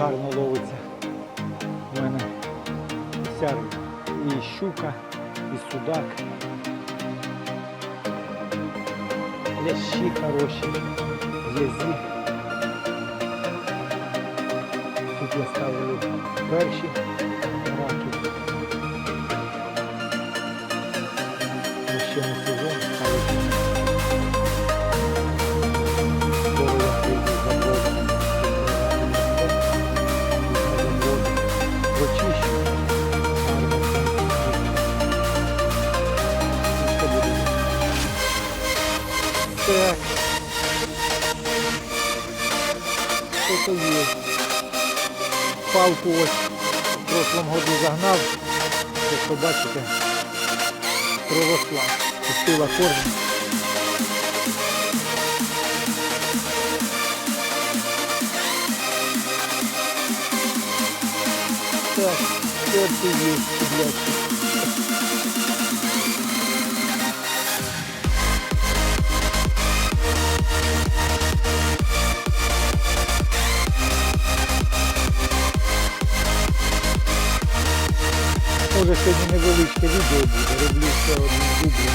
гарно ловиться. У мене вся. І щука, і судак. Лящі хороші, язі. Тут я ставлю перші Что-то есть. Палку ось в прошлом году загнав. Якщо бачите, проросла. Пустила корні. Так, перший є, блядь. Може сьогодні невеличке відео буде, роблю ще один дубль,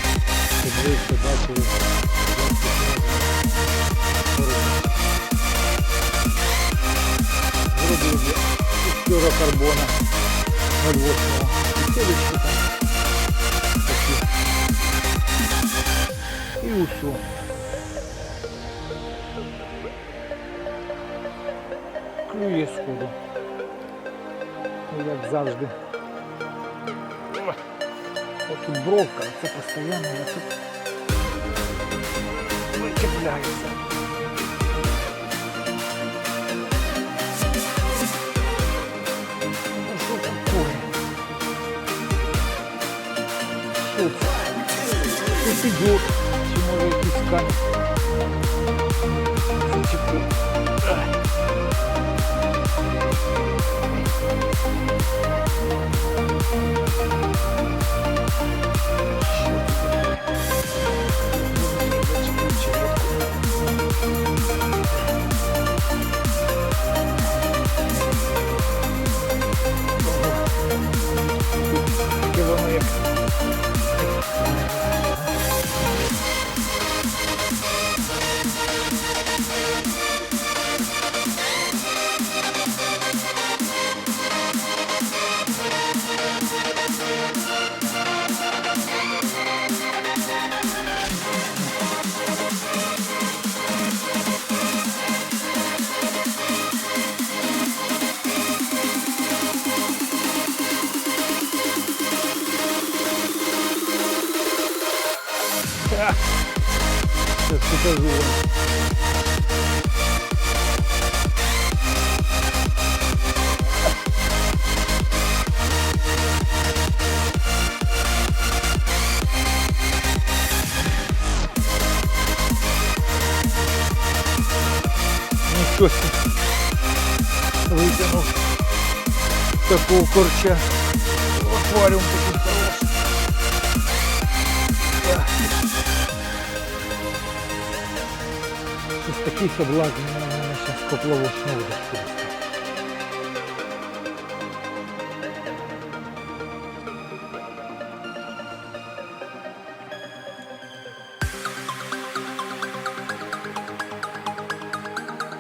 щоб ви все бачили. я із флюорокарбона 0,8. І сілечки там. І усю. Клює сходу. Ну, Як завжди. От тут бровка, це постійно я тут вичепляюся. Ну що таке? Що це? Тут ідет, чи може якийсь камінь. Покажу вам. Нічого себе. Витягнув такого корча. Акваріум такий хороший. Щось такий соблазн на мене зараз поплавочну удочку.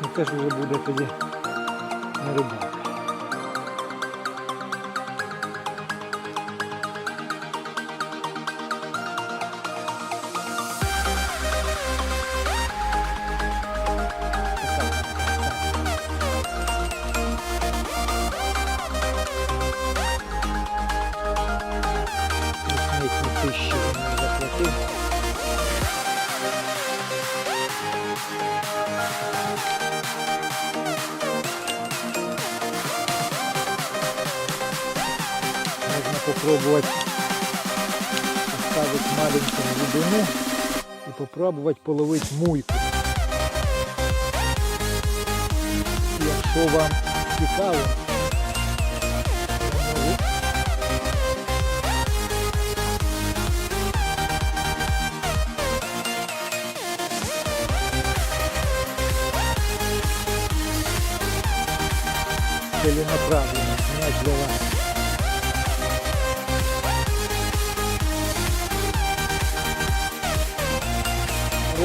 Ну теж вже буде тоді на рибалку. Попробовать поставить маленькую глубину и попробовать половить муйку. Якщо вам цікаво, я можу целенаправленно снять для вас.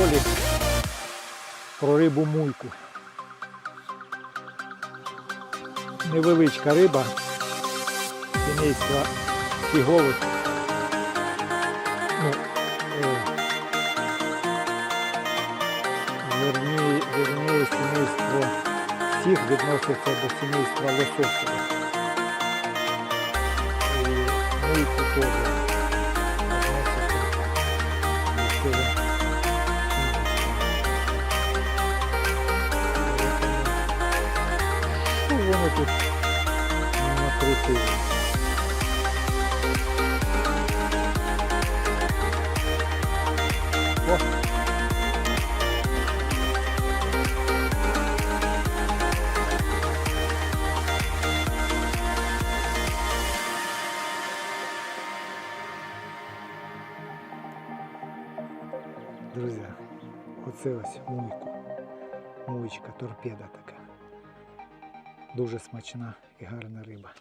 Ролик про рибу мульку. Невеличка риба сімейства фігових. Ну, е, верні, сімейство всіх відноситься до сімейства лососових. І мульку теж тут накрутило. О! Друзі, оце ось муйку. Муйчка, торпеда така. Дуже смачна і гарна риба.